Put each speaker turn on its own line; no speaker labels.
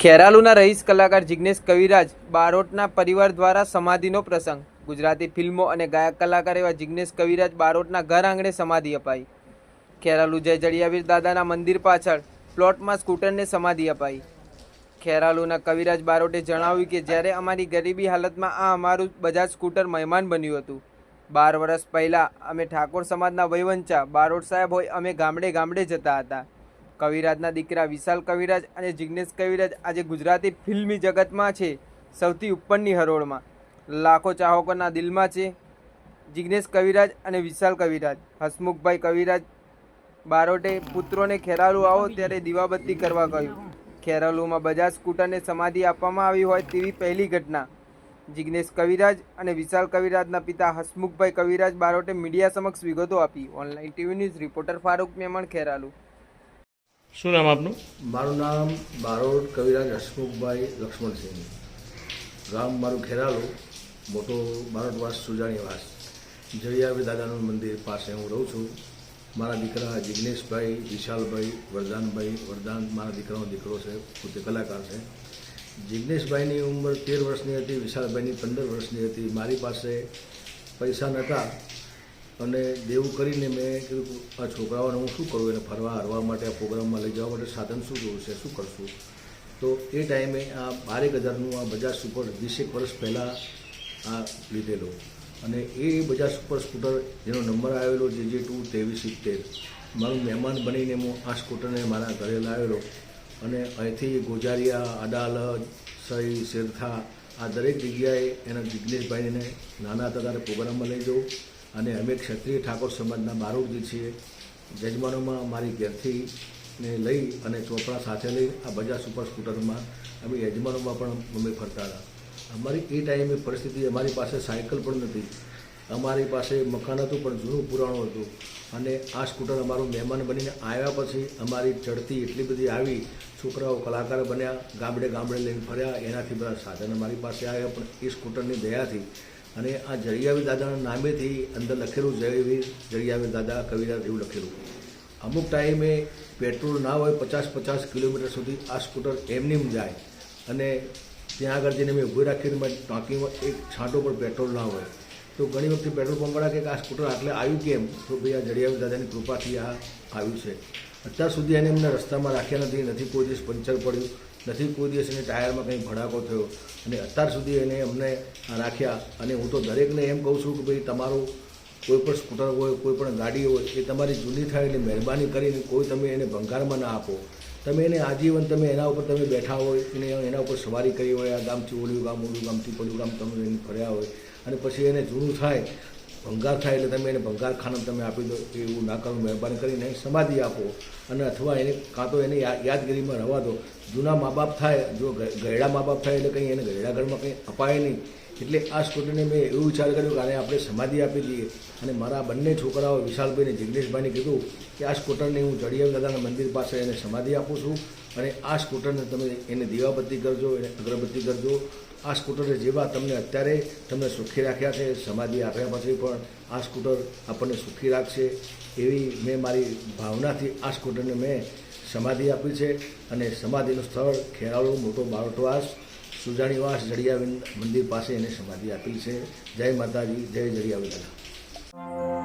ખેરાલુના રહીશ કલાકાર જિગ્નેશ કવિરાજ બારોટના પરિવાર દ્વારા સમાધિનો પ્રસંગ. ગુજરાતી ફિલ્મો અને ગાયક કલાકાર એવા જિગ્નેશ કવિરાજ બારોટના ઘર આંગણે સમાધિ અપાઈ. ખેરાલુ જય જડિયાવીર દાદાના મંદિર પાછળ પ્લોટમાં સ્કૂટરને સમાધિ અપાઈ. ખેરાલુના કવિરાજ બારોટે જણાવ્યું કે, જ્યારે અમારી ગરીબી હાલતમાં આ અમારું બજાજ સ્કૂટર મહેમાન બન્યું હતું. બાર વર્ષ પહેલાં અમે ઠાકોર સમાજના વયવંચા બારોટ સાહેબ હોય અમે ગામડે ગામડે જતા હતા. કવિરાજના દીકરા વિશાલ કવિરાજ અને જિગ્નેશ કવિરાજ આજે ગુજરાતી ફિલ્મી જગતમાં છે, સૌથી ઉપરની હરોળમાં. લાખો ચાહકોના દિલમાં છે, જિગ્નેશ કવિરાજ અને વિશાલ કવિરાજ. હસમુખભાઈ કવિરાજ બારોટે પુત્રોને ખેરાલુ આવો ત્યારે દીવાબત્તી કરવા કહ્યું. ખેરાલુમાં બજાજ સ્કૂટરને સમાધિ આપવામાં આવી હોય તેવી પહેલી ઘટના. જિગ્નેશ કવિરાજ અને વિશાલ કવિરાજના પિતા હસમુખભાઈ કવિરાજ બારોટે મીડિયા સમક્ષ વિગતો આપી. Online TV news reporter Farooq Memon Kheralu.
શું નામ આપનું?
મારું નામ બારોડ કવિરાજ હસમુખભાઈ લક્ષ્મણસિંહ. ગામ મારું ખેરાલુ, મોટો બારોટવાસ સુજાણીવાસ જળિયાવી દાદાનું મંદિર પાસે હું રહું છું. મારા દીકરા જિગ્નેશભાઈ, વિશાલભાઈ, વરદાનભાઈ, વરદાન મારા દીકરાનો દીકરો છે, પોતે કલાકાર છે. જિગ્નેશભાઈની ઉંમર તેર વર્ષની હતી, વિશાલભાઈની પંદર વર્ષની હતી. મારી પાસે પૈસા નહોતા. અને દેવું કરીને મેં કીધું આ છોકરાઓને હું શું કરું? એને ફરવા, હરવા માટે આ પ્રોગ્રામમાં લઈ જવા માટે સાધન શું જોવું શું કરશું? તો એ ટાઈમે આ બારેક હજારનું આ બજાજ સુપર વીસેક વર્ષ પહેલાં આ લીધેલો. અને એ બજાજ સુપર સ્કૂટર જેનો નંબર આવેલો જે જે ટુ ત્રેવીસ સિત્તેર. મારું મહેમાન બનીને હું આ સ્કૂટરને મારા ઘરે લાવેલો. અને અહીંથી ગોજારિયા, અડાલજ, સઈ, શેરથા આ દરેક જગ્યાએ એના જિજ્ઞેશભાઈને નાના હતા ત્યારે પ્રોગ્રામમાં લઈ જવું. અને અમે ક્ષત્રિય ઠાકોર સમાજના બારોટજી છીએ. યજમાનોમાં મારી ઘેરથી ને લઈ અને ચોપડા સાથે લઈ આ બજાજ સુપર સ્કૂટરમાં અમે યજમાનોમાં પણ અમે ફરતા હતા. અમારી એ ટાઈમે પરિસ્થિતિ અમારી પાસે સાયકલ પણ નથી અમારી પાસે મકાન હતું, પણ જૂનું પુરાણું હતું. અને આ સ્કૂટર અમારું મહેમાન બનીને આવ્યા પછી અમારી ચડતી એટલી બધી આવી, છોકરાઓ કલાકાર બન્યા, ગામડે ગામડે લઈને ફર્યા. એનાથી બધા સાધન અમારી પાસે આવ્યા, પણ એ સ્કૂટરની દયાથી અને આ જરિયાવી દાદાના નામેથી અંદર લખેલું જયવીર જળિયાવી દાદા, કવિરાજ એવું લખેલું. અમુક ટાઈમે પેટ્રોલ ના હોય પચાસ પચાસ કિલોમીટર સુધી આ સ્કૂટર એમનેમ જાય અને ત્યાં આગળ જઈને મેં ઊભી રાખીને ટાંકીમાં એક છાંટો પર પેટ્રોલ ના હોય. તો ઘણી વખતે પેટ્રોલ પંપવાળા કહે કે આ સ્કૂટર આટલે આવ્યું કેમ? તો ભાઈ આ જડિયાવી દાદાની કૃપાથી આ આવ્યું છે. અત્યાર સુધી એને એમને રસ્તામાં રાખ્યા નથી નથી કોઈ દિવસ પંચર પડ્યું નથી કોઈ દિવસ એને ટાયરમાં કંઈ ભડાકો થયો. અને અત્યાર સુધી એને અમને રાખ્યા. અને હું તો દરેકને એમ કહું છું કે ભાઈ, તમારું કોઈ પણ સ્કૂટર હોય, કોઈ પણ ગાડી હોય, એ તમારી જૂની થાય એટલે મહેરબાની કરીને કોઈ તમે એને ભંગારમાં ના આપો. તમે એને આજીવન તમે એના ઉપર તમે બેઠા હોય અને એના ઉપર સવારી કરી હોય, આ ગામથી ઓલું ગામ, ઓલું ગામથી પેલું ગામ, તમે એને ફર્યા હોય. અને પછી એને જૂનું થાય ભંગાર થાય એટલે તમે એને ભંગાર ખાનું તમે આપી દો એવું ના કરો, મહેરબાની કરીને સમાધિ આપો. અને અથવા એને કાં તો એને યાદગીરીમાં રહેવા દો. જૂના મા બાપ થાય, જો ગયડા મા બાપ થાય એટલે કંઈ એને ગયડા કંઈ અપાય નહીં. એટલે આ સ્કૂટરને મેં એવું વિચાર કર્યો કે આને આપણે સમાધિ આપી દઈએ. અને મારા બંને છોકરાઓ વિશાલભાઈને જિગ્નેશભાઈને કીધું કે આ સ્કૂટરને હું જડિયાવ દાદાના મંદિર પાસે એને સમાધિ આપું છું. અને આ સ્કૂટરને તમે એને દીવાબત્તી કરજો, એને અગરબત્તી કરજો. આ સ્કૂટરે જેવા તમને અત્યારે તમને સુખી રાખ્યા છે, સમાધિ આપ્યા પછી પણ આ સ્કૂટર આપણને સુખી રાખશે એવી મેં મારી ભાવનાથી આ સ્કૂટરને મેં સમાધિ આપી છે. અને સમાધિનું સ્થળ ખેરાળુ મોટો બારોટવાસ, સુજાણીવાસ જડિયાવિંદ મંદિર પાસે એને સમાધિ આપી છે. જય માતાજી, જય દાદા.